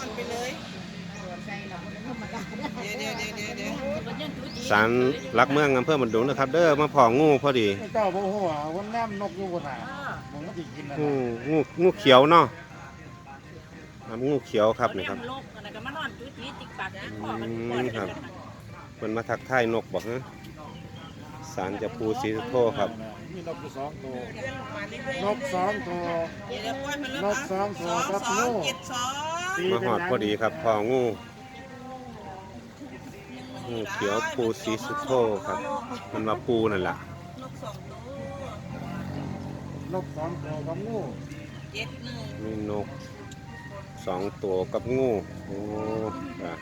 ก่อนไปเลยเดี๋ยวเดี๋ยวเดี๋ยวเดี๋ยวเดี๋ยวสารลักเมืองอำเภอบันดุงนะครับ เด้อมาพองูพอดีเจ้าบ่ฮู้ว่าวันแนมนกอยู่บนน่ะมันก็สิกินนั่นงูน่ะงูงูเขียวเนาะครับงูเขียวครับนี่ครับโลกอันนั้นก็มานอนจุดนี้ติ๊กปากติ๊กคอกันอืมก่อนครับเพิ่นมาทักทายนกบอกนะสารจะปูสีสุโธครับมีนกอยู่สองตัวเลื่อนลงมาเรื่อยๆนกสองตัวเดี๋ยวเดี๋ยวปล่อยมันแล้วนกสองตัวสองครับสองงูเจ็ดสอง มาหอดพอดีครับพองูงูเขียวปูสีสุโธครับ มันมาปูนั่นแหละนกสองตัวนกสองตัวกับงูเจ็ดหนึ่งมีนกสองตัวกับงูโอ้จ้ะ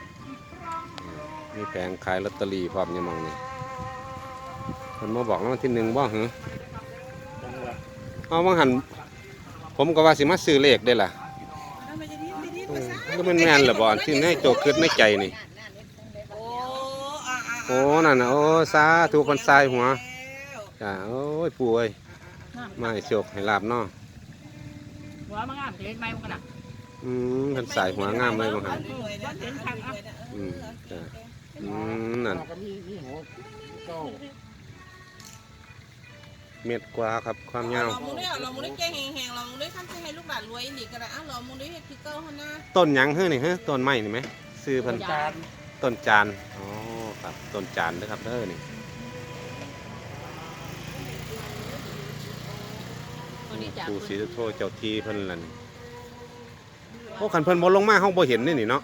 มีแผงขายลอตเตอรี่พร้อมอยังมองนี่มันมาบอกรางวัลที่หนึ่งบ่หือจังหวัดเอาบางหันผมก็ว่าสิมาซื้อเลขได้ล่ะ ก็มันแม่นเหรอบ่ที่ในโจคิดในใจนี่ โอ้อ่าอ่าโอ้ นั่นน่ะโอ้สาธุคนทรายหัวแล้วจ้าโอ้ยปู่เอ้ยมาให้โชคให้ลาบเนาะหัวมันงามเห็นไหมมันกันน่ะอืมคนสายหัวงามเลยบางหันรวยนะเห็นชังอะอืมจ้ะอืมนั่น ก็มีมีหัวเจ้า เม็ดกว่าครับความยาวเรามุ้งได้เรามุ้งได้แกงแห้งๆเรามุ้งได้ขั้นจะให้ลูกหลานรวยนี่ก็ได้อ้าวเรามุ้งได้เฮ็ดพิเกอร์ข้างหน้าต้นหยังเฮ้ยนี่เฮ้ยต้นไม้นี่ไหมซื้อเพิ่นจานต้นจานอ๋อครับต้นจานเด้อครับเด้อนี่ปู่ศรีสุโธเจ้าที่เพิ่นล่ะนี่โอ้คันเพิ่นบ่ลงมาเฮาบ่เห็นนี่นี่เนาะ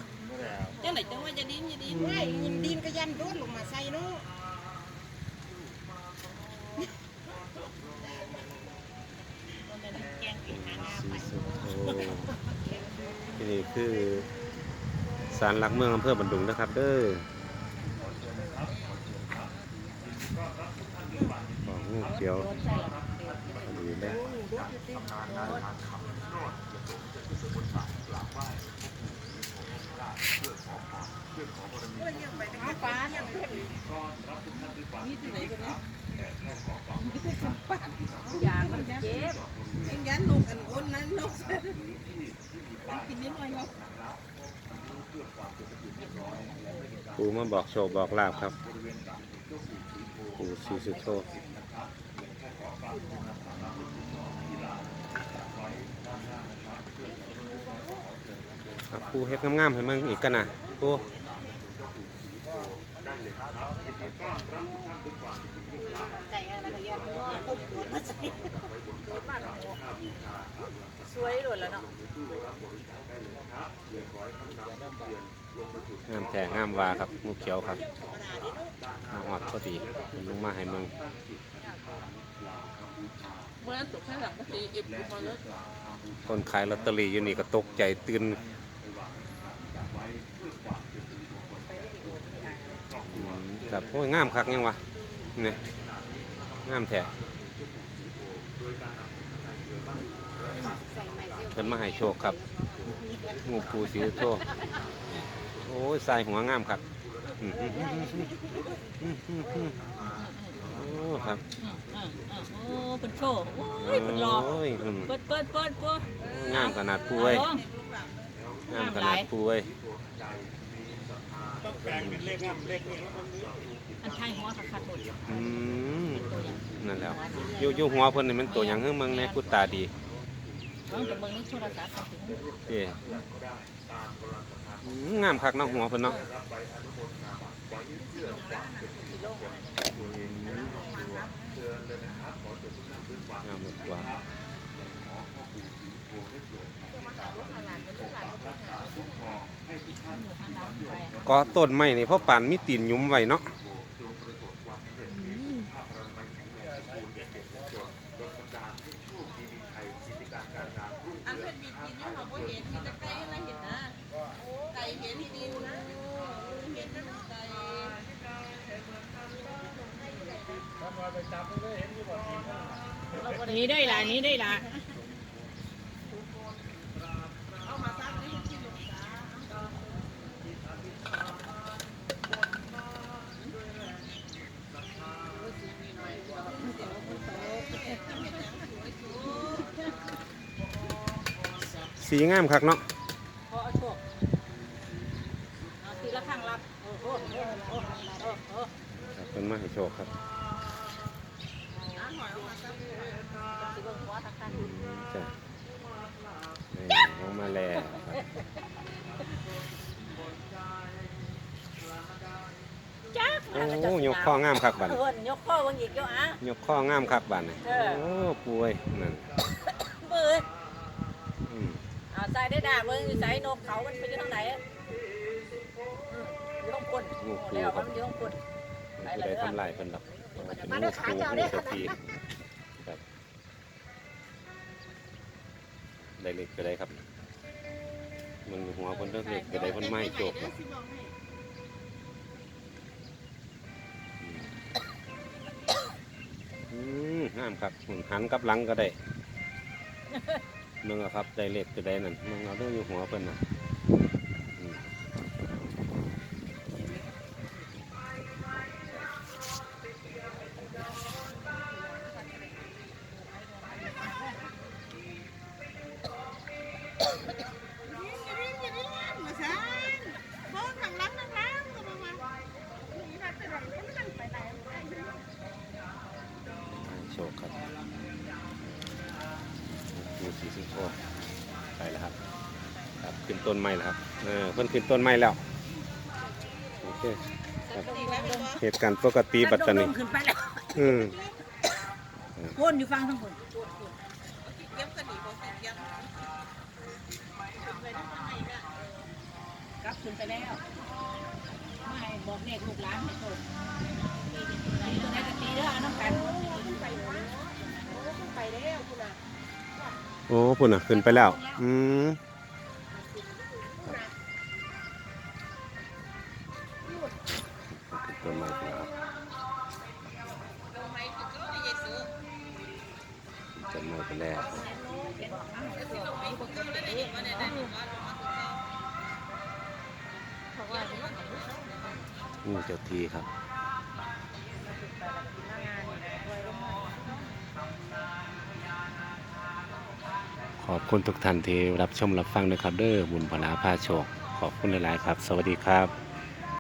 จังไหนจังว่าจะดิ้นจะดิ้นไม่ดินก็ยันโดนลงมาใส่เนาะ ศรีสุโธที่นี่ คือศาลหลักเมืองอำเภอบันดุงนะครับ เด้อของงูเขียวดีเลยยางมันเจ็บยังยันนกอันอ้นนั้นนก ปู่มาบอกโชคบอกลาบครับ ปู่ศรีสุโธครับปู่เฮ็ดงามๆให้มึงอีกกันนะปู่สวยหลุดแล้วเนาะ งามแท้งามวาครับงูเขียวครับมาหอดพอดีมันลงมาให้มึงคนขายลอตเตอรี่อยู่นี่ก็ตกใจตื่นอืมครับโอ้ยงามคักยังวะเนี่ยงามแท้เพิ่นมาให้โชคครับงูปูสีโชค อ้ยใส่หัวงามครับอืมอืมอืมอืมอืมอืมโอ้ครับโอ้เป็นโชว์โอ้ยเป็นรอโอ้ยอืมเปิดเปิดเปิดเปิดงามขนาดปูเอ้ยงามขนาดปูเอ้ยต้องแปลงเป็นเลขงามเลขนี้อันไทยหัวขาดขาดหมดอืมนั่นแหล้วอยู่อยู่หัวเพิ่นนี่มันตัวหยังเฮ้ยมึงแน่กูตาดีน้องจะเบิ่งในโทรศัพท์ถึงเอ้อืม งามคักเนาะหัวเพิ่นเนาะงามหมดกว่าก็ต้นไม้นี่เพราะป่านมีตีนหยุ้มไว้เนาะ อันเป็นบีบกินยังเราก็เห็นมีแต่ไก่อะไรเห็นนะไก่เห็นที่ดินนะเห็นนะไก่ นี้ได้ละนี้ได้ละเอามาซักให้กินลงจ้าสีงามคักเนาะพอโชคโอ้โอ้โอ้โอ้โอ้ครับเพิ่นมาให้โชคครับ อะหอยออกมาซะ สิเบิ่งหัวทักกันอืมจ้ะนี่ลงมาแล้วครับจ้าโอ้ยกข้องามคักบัดเพิ่นยกข้อเบิ่งอีกเดี๋ยวอะ ยกข้องามคักบัดนี่เออ โอ้ป่วยนั่นเบิ่งอืมเอาใส่ได้ด่าเบิ่งอยู่ใส่นกเขามันไปอยู่ทางไหนอืมอยู่ข้างบนงูโอ้คูแล้วครัมับนอยู่ข้างบน ไม่ได้ทำลายเพิ่นหรอกเป็นงูคูงูสตีครับ ได้เล็กก็ได้ครับมึงหัวคนเลิกเล็กก็ได้คนไม่จกครับห้ามครับหมุนหันกลับหลังก็ได้มึงอะครับได้เล็กก็ได้นั่นมึงเอาเรื่องอยู่หัวเป็นน่ะ โชคครับมีสีสิงโตไปแล้วครับ ครับขึ้นต้นไม้แล้วครับเออเพิ่นขึ้นต้นไม้แล้วโอเคเหตุการณ์ปกติบัดตรนี้ขึ้นไปแล้วอืมพ่นอยู่ฟังทั้งคนเก็บกันดีบ่สิเก็บไปทางไหนก็กลับขึ้นไปแล้วไม่บอกเด็กลูกหลานให้โตตี โอ้พุ่นอะขึ้นไปแล้ว อืมขึ้นต้นไม้ไปแล้วครับลงไม้ก็ได้ยายซื้อต้นไม้ไปแล้วแล้วสิลงไม้บ่ก็ได้เห็นว่าได้ได้ว่ ขอบคุณทุกท่านที่รับชมรับฟังนะครับ เด้อบุญพลาพาโชค ขอบคุณหลาย ๆ ครับ สวัสดีครับ